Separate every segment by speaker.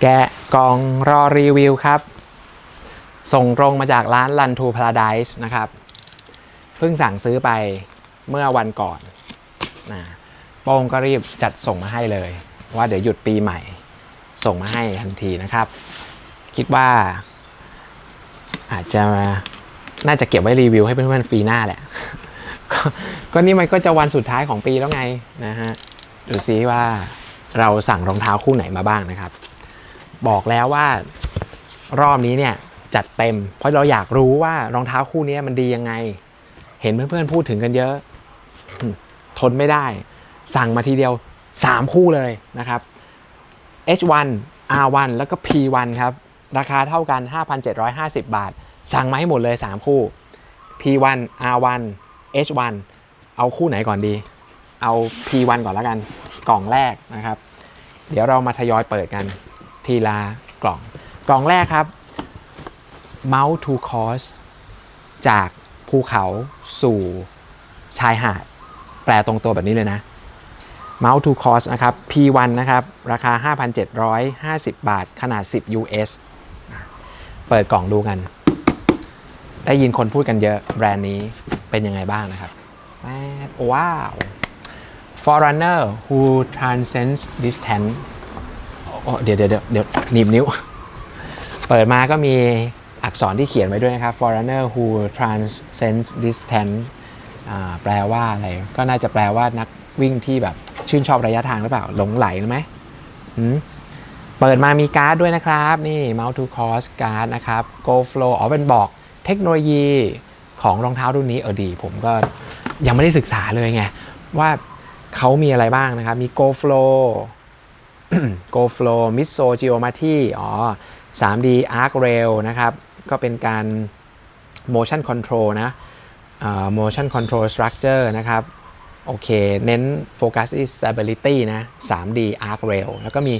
Speaker 1: แกะกล่องรอรีวิวครับ ส่งตรงมาจากร้าน Run to Paradise นะครับ เพิ่งสั่งซื้อไปเมื่อวันก่อนนะโป้งก็รีบจัดส่งมาให้เลย ว่าเดี๋ยวหยุดปีใหม่ ส่งมาให้ทันทีนะครับ คิดว่า อาจจะน่าจะเก็บไว้รีวิวให้เพื่อนๆฟรีหน้าแหละ ก็ก็นี่มันก็จะวันสุดท้ายของปีแล้วไงนะฮะดูซิว่าเราสั่งรองเท้าคู่ไหนมาบ้างนะครับ บอกแล้วว่ารอบนี้เนี่ยจัดเต็ม เพราะเราอยากรู้ว่ารองเท้าคู่นี้มันดียังไง เห็นเพื่อนๆพูดถึงกันเยอะ ทนไม่ได้ สั่งมาทีเดียว 3 คู่เลยนะครับ H1 R1 แล้วก็ P1 ครับ ราคาเท่ากัน 5,750 บาท สั่งมาให้หมดเลย 3 คู่ P1 R1 H1 เอาคู่ไหนก่อนดี เอา P1 ก่อนแล้วกัน กล่องแรกนะครับ เดี๋ยวเรามาทยอยเปิดกัน ทีละกล่อง กล่องแรกครับ Mount to Coast จากภูเขาสู่ชายหาด แปลตรงตัวแบบนี้เลยนะ Mount to Cost นะครับ P1 นะครับ ราคา 5,750 บาท ขนาด 10 US เปิดกล่องดูกัน ได้ยินคนพูดกันเยอะแบรนด์นี้เป็นยังไงบ้างนะครับว้าว Forerunner who transcends distance เดี๋ยวเดี๋ยวเดี๋ยวหนีบนิ้ว เปิดมาก็มีอักษรที่เขียนไว้ด้วยนะครับ Forerunner who transcends distance แปลว่าอะไร ก็น่าจะแปลว่านักวิ่งที่แบบชื่นชอบระยะทางหรือเปล่า หลงไหลหรือไหมหืมเปิดมามีการ์ดด้วยนะครับ นี่ Mount to Cost การ์ดนะครับ Go Flow อ๋อเป็นบอกเทคโนโลยีของรองเท้ารุ่นนี้เออดี ผมก็ยังไม่ได้ศึกษาเลยไง ว่าเขามีอะไรบ้างนะครับ มี Go Flow Go Flow Miso Geometry อ๋อ 3D Arc Rail นะครับ ก็เป็นการ motion control นะ motion control structure นะครับ โอเค เน้น focus Stability นะ 3D arc rail แล้วก็มี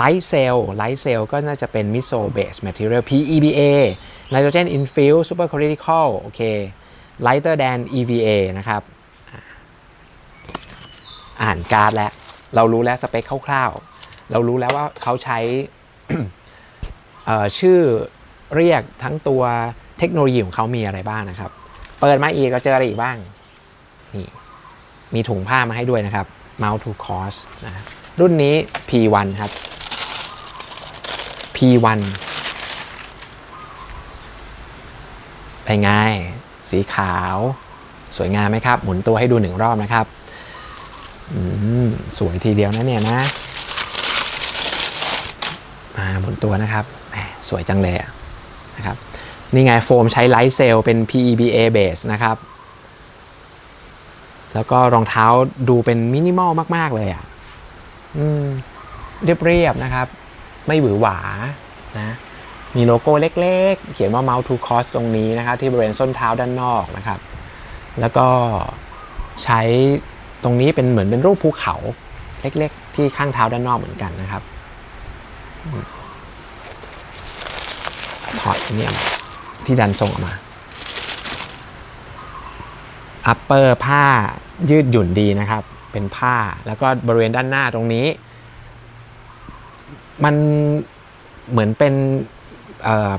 Speaker 1: light cell light cell ก็น่าจะเป็น miso based material PEBA nitrogen infused supercritical โอเค lighter than EVA นะครับ อ่าอ่านการ์ดแล้ว เรารู้แล้วสเปคคร่าวๆ เรารู้แล้วว่าเขาใช้ชื่อเรียกทั้งตัวเทคโนโลยีของเขามีอะไรบ้างนะครับ เปิดมาอีกเราเจออะไรอีกบ้าง นี่ มีถุงผ้ามาให้ด้วยนะครับ Mount to Cost นะรุ่นนี้ P1 ครับ P1 เป็นไง สีขาว สวยงามไหมครับ หมุนตัวให้ดูหนึ่งรอบนะครับอืมสวยทีเดียวนะเนี่ยนะ มาหมุนตัวนะครับสวยจังเลยนะครับนี่ไงโฟมใช้ไลท์เซลเป็น PEBA base นะครับ แล้วก็รองเท้าดูเป็นมินิมอลมาก ๆ เลยอะ่ะอเรียบ ๆ นะครับ ไม่หวือหวานะมีโลโก้เล็ก ๆ เขียนว่า Mount to Cost ตรงนี้นะครับ ที่บริเวณส้นเท้าด้านนอกนะครับ แล้วก็ใช้ตรงนี้เป็นเหมือนเป็นรูปภูเขาเล็ก ๆ ที่ข้างเท้าด้านนอกเหมือนกันนะครับ ถอดอันนี้ออกมที่ดันทรงออกมา อัปเปอร์ผ้ายืดหยุ่นดีนะครับ เป็นผ้าแล้วก็บริเวณด้านหน้าตรงนี้ มันเหมือนเป็น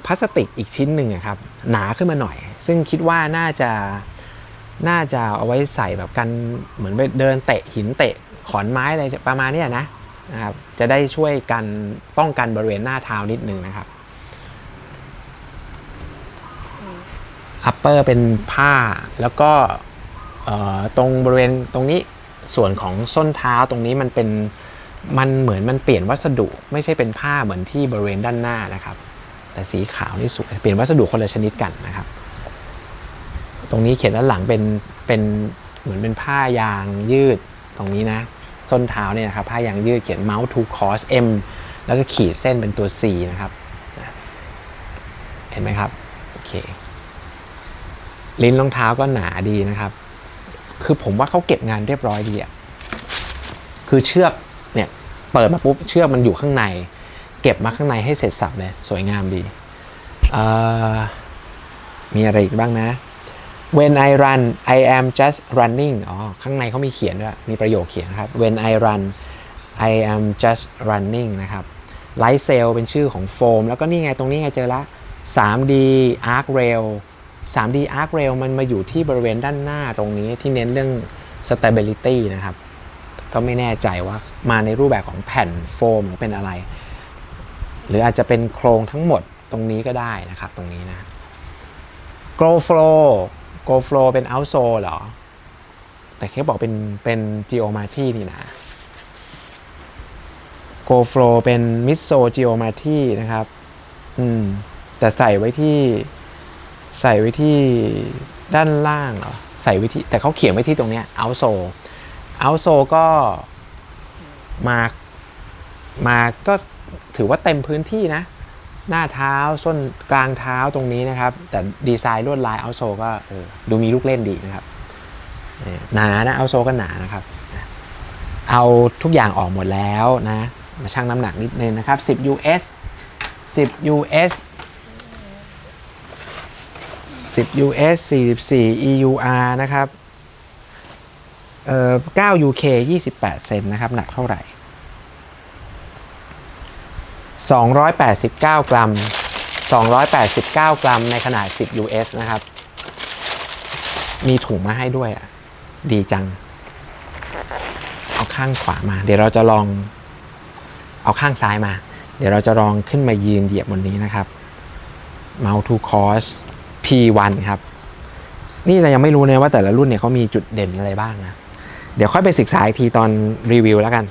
Speaker 1: พลาสติกอีกชิ้นหนึ่งครับ หนาขึ้นมาหน่อย ซึ่งคิดว่าน่าจะน่าจะเอาไว้ใส่แบบกันเหมือนไปเดินเตะหินเตะขอนไม้อะไรประมาณนี้นะนะครับจะได้ช่วยกันป้องกันบริเวณหน้าเท้านิดนึงนะครับ อัปเปอร์เป็นผ้า แล้วก็ตรงบริเวณตรงนี้ส่วนของส้นเท้าตรงนี้มันเป็นมันเหมือนมันเปลี่ยนวัสดุไม่ใช่เป็นผ้าเหมือนที่บริเวณด้านหน้านะครับ แต่สีขาวนี่สวยเปลี่ยนวัสดุคนละชนิดกันนะครับ ตรงนี้เขียนด้านหลังเป็นเป็นเหมือนเป็นผ้ายางยืดตรงนี้นะส้นเท้าเนี่ยนะครับผ้ายางยืดเขียน mount to cos m แล้วก็ขีดเส้นเป็นตัว C นะครับเห็นไหมครับโอเค ลิ้นรองเท้าก็หนาดีนะครับ คือผมว่าเขาเก็บงานเรียบร้อยดีอะคือเชือกเนี่ยเปิดมาปุ๊บเชือกมันอยู่ข้างใน เก็บมาข้างในให้เสร็จสับเลยสวยงามดี มีอะไรอีกบ้างนะ When I run I am just running อ๋อข้างในเขามีเขียนด้วยมีประโยคเขียนครับ When I run I am just running นะครับไลท์เซลเป็นชื่อของโฟม แล้วก็นี่ไงตรงนี้ไงเจอละ 3D Arc Rail 3D Arc Rail มันมาอยู่ที่บริเวณด้านหน้าตรงนี้ที่เน้นเรื่อง stability นะครับ ก็ไม่แน่ใจว่ามาในรูปแบบของแผ่นโฟมหรือเป็นอะไร หรืออาจจะเป็นโครงทั้งหมดตรงนี้ก็ได้นะครับ ตรงนี้นะ g r o Flow g r o Flow เป็น outsole เหรอ แต่แค่บอกเป็นเป็น geometry นี่นะ Go Flow เป็น Mid s o Geometry นะครับ อืม แต่ใส่ไว้ที่ ใส่ไว้ที่ด้านล่างเหรอใส่ไว้ที่แต่เขาเขียนไว้ที่ตรงเนี้ย outsole outsole ก็มามาก็ถือว่าเต็มพื้นที่นะ หน้าเท้าส้นกลางเท้าตรงนี้นะครับ แต่ดีไซน์ลวดลาย outsole ก็ดูมีลูกเล่นดีนะครับหนานะ outsole ก็หนานะครับ เอาทุกอย่างออกหมดแล้วนะมาชั่งน้ำหนักนิดนึงนะครับ 10 US 10 US 10 US 44 EUR นะครับเอ่อ9 UK 28 เซนนะครับ หนักเท่าไหร่ 289 กรัม 289 กรัมในขนาด 10 US นะครับ มีถุงมาให้ด้วยอะ ดีจัง เอาข้างขวามา เดี๋ยวเราจะลอง เอาข้างซ้ายมา เดี๋ยวเราจะลองขึ้นมายืนเหยียบบนนี้นะครับ Mount to Course P1 ครับ นี่เรายังไม่รู้เลยว่าแต่ละรุ่นเนี่ยเขามีจุดเด่นอะไรบ้างนะ เดี๋ยวค่อยไปศึกษาอีกทีตอนรีวิวแล้วกัน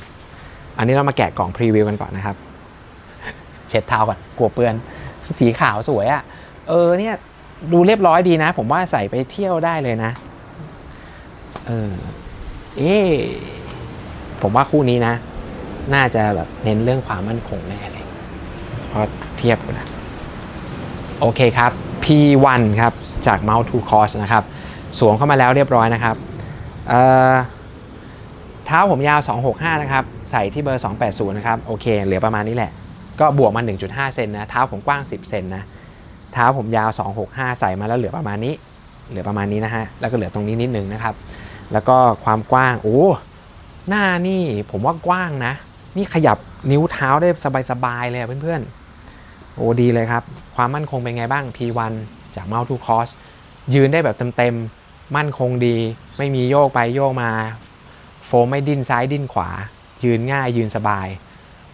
Speaker 1: อันนี้เรามาแกะกล่องพรีวิวกันก่อนนะครับ เช็ดเท้าก่อนกลัวเปื้อน สีขาวสวยอะ่ะ เออเนี่ยดูเรียบร้อยดีนะ ผมว่าใส่ไปเที่ยวได้เลยนะ เออ เอ๊ผมว่าคู่นี้นะ น่าจะแบบเน้นเรื่องความมั่นคงแน่เลยเพราะเทียบกันนะ โอเคครับ P1 ครับจาก Mount to Course นะครับสวมเข้ามาแล้วเรียบร้อยนะครับเเท้าผมยาว 265 นะครับ ใส่ที่เบอร์ 280 นะครับ โอเค เหลือประมาณนี้แหละ ก็บวกมา 1.5 เซนนะ เท้าผมกว้าง 10 เซนนะ เท้าผมยาว 265 ใส่มาแล้วเหลือประมาณนี้ เหลือประมาณนี้นะฮะ แล้วก็เหลือตรงนี้นิดนึงนะครับ แล้วก็ความกว้าง โอ้ หน้านี่ผมว่ากว้างนะ นี่ขยับนิ้วเท้าได้สบายๆเลยเพื่อนๆ โอ้ดีเลยครับ ความมั่นคงเป็นไงบ้าง P1 จาก Mount to Course ยืนได้แบบเต็มๆ มั่นคงดี ไม่มีโยกไปโยกมา โฟมไม่ดิ้นซ้ายดิ้นขวา ยืนง่ายยืนสบาย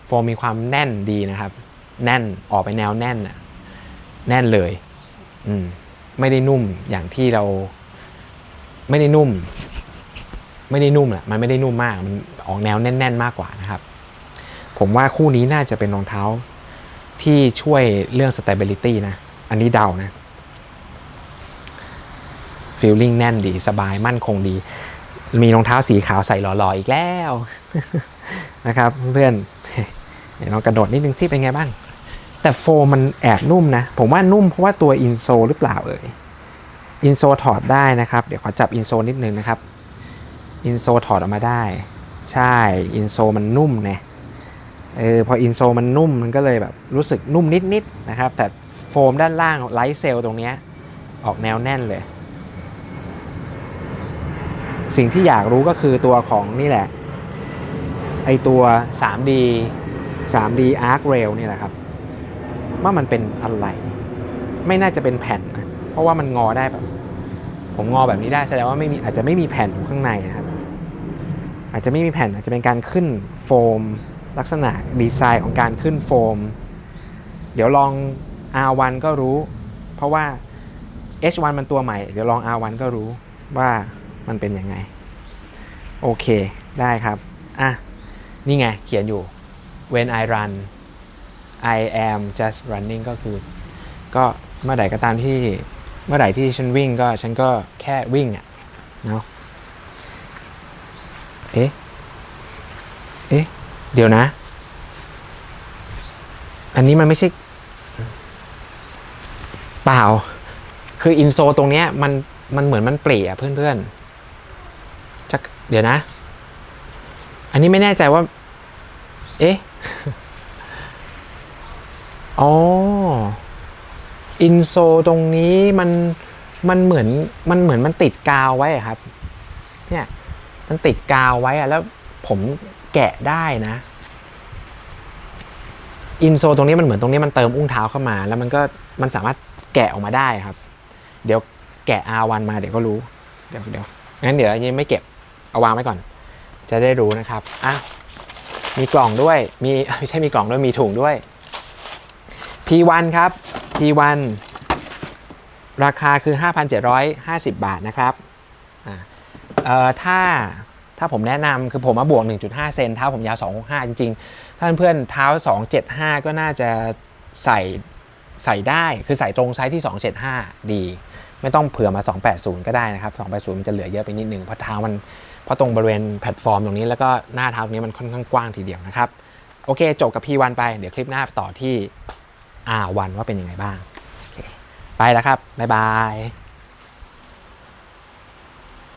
Speaker 1: โฟมมีความแน่นดีนะครับ แน่นออกไปแนวแน่นอะแน่นเลย อืม ไม่ได้นุ่มอย่างที่เรา ไม่ได้นุ่ม ไม่ได้นุ่มแหละมันไม่ได้นุ่มมาก มันออกแนวแน่น ๆ มากกว่านะครับ ผมว่าคู่นี้น่าจะเป็นรองเท้า ที่ช่วยเรื่อง stability นะ อันนี้เดานะ ฟีลลิ่งแน่นดี สบายมั่นคงดี มีรองเท้าสีขาวใส่หล่อๆอีกแล้วนะครับ เพื่อนเดี๋ยวลองกระโดดนิดนึงสิเป็นไงบ้าง แต่โฟมมันแอบนุ่มนะ ผมว่านุ่มเพราะว่าตัวอินโซหรือเปล่าเอ่ยอินโซถอดได้นะครับ เดี๋ยวขอจับอินโซนิดนึงนะครับ อินโซถอดออกมาได้ ใช่ อินโซมันนุ่มไง เออพออินโซมันนุ่มมันก็เลยแบบรู้สึกนุ่มนิดๆนะครับ แต่โฟมด้านล่างไลท์เซลล์ตรงนี้ออกแนวแน่นเลย สิ่งที่อยากรู้ก็คือตัวของนี่แหละ ไอตัว 3D 3D Arc Rail นี่แหละครับ ว่ามันเป็นอะไร ไม่น่าจะเป็นแผ่นนะเพราะว่ามันงอได้แบบ ผมงอแบบนี้ได้แสดงว่าไม่มีอาจจะไม่มีแผ่นอยู่ข้างในนะครับ อาจจะไม่มีแผ่นอาจจะเป็นการขึ้นโฟม ลักษณะดีไซน์ของการขึ้นโฟม เดี๋ยวลอง R1 ก็รู้ เพราะว่า H1 มันตัวใหม่ เดี๋ยวลอง R1 ก็รู้ว่ามันเป็นยังไง โอเค ได้ครับ อะ นี่ไง เขียนอยู่ when I run I am just running ก็คือ ก็เมื่อไหร่ก็ตามที่เมื่อไหร่ที่ฉันวิ่งก็ฉันก็แค่วิ่งอะ่ะเนาะเอ๊ะเอ๊ะ เดี๋ยวนะ อันนี้มันไม่ใช่เปล่า คืออินโซตรงเนี้ยมันมันเหมือนมันเปลี่ยเพื่อนๆจะเดี๋ยวนะ อันนี้ไม่แน่ใจว่า เอ๊ะอ๋ออินโซตรงนี้มันมันเหมือนมันเหมือนมันติดกาวไว้ครับ เนี่ย มันติดกาวไว้อะแล้วผม แกะได้นะ อินโซตรงนี้มันเหมือนตรงนี้มันเติมอุ้งเท้าเข้ามา แล้วมันก็มันสามารถแกะออกมาได้ครับ เดี๋ยวแกะ R1 มาเดี๋ยวก็รู้ เดี๋ยวเดี๋ยวงั้นเดี๋ยวอันนี้ไม่เก็บเอาวางไว้ก่อน จะได้รู้นะครับอะมีกล่องด้วย มีไม่ใช่มีกล่องด้วยมีถุงด้วย P1 ครับ P1 ราคาคือ 5,750 บาทนะครับอ่าเอ่อถ้า ถ้าผมแนะนำคือผมมาบวก 1.5 เซนเท้าผมยาว 265 จริงๆ ถ้าเพื่อนๆเท้า 275 ก็น่าจะใส่ใส่ได้คือใส่ตรงไซส์ที่ 275 ดี ไม่ต้องเผื่อมา 280 ก็ได้นะครับ 280 มันจะเหลือเยอะไปนิดนึงเพราะเท้ามันเพราะตรงบริเวณแพลตฟอร์มตรงนี้แล้วก็หน้าเท้าตรงนี้มันค่อนข้างกว้างทีเดียวนะครับ โอเค จบกับ P1 ไปเดี๋ยวคลิปหน้าต่อที่ R1 ว่าเป็นยังไงบ้าง ไปแล้วครับ บ๊ายบาย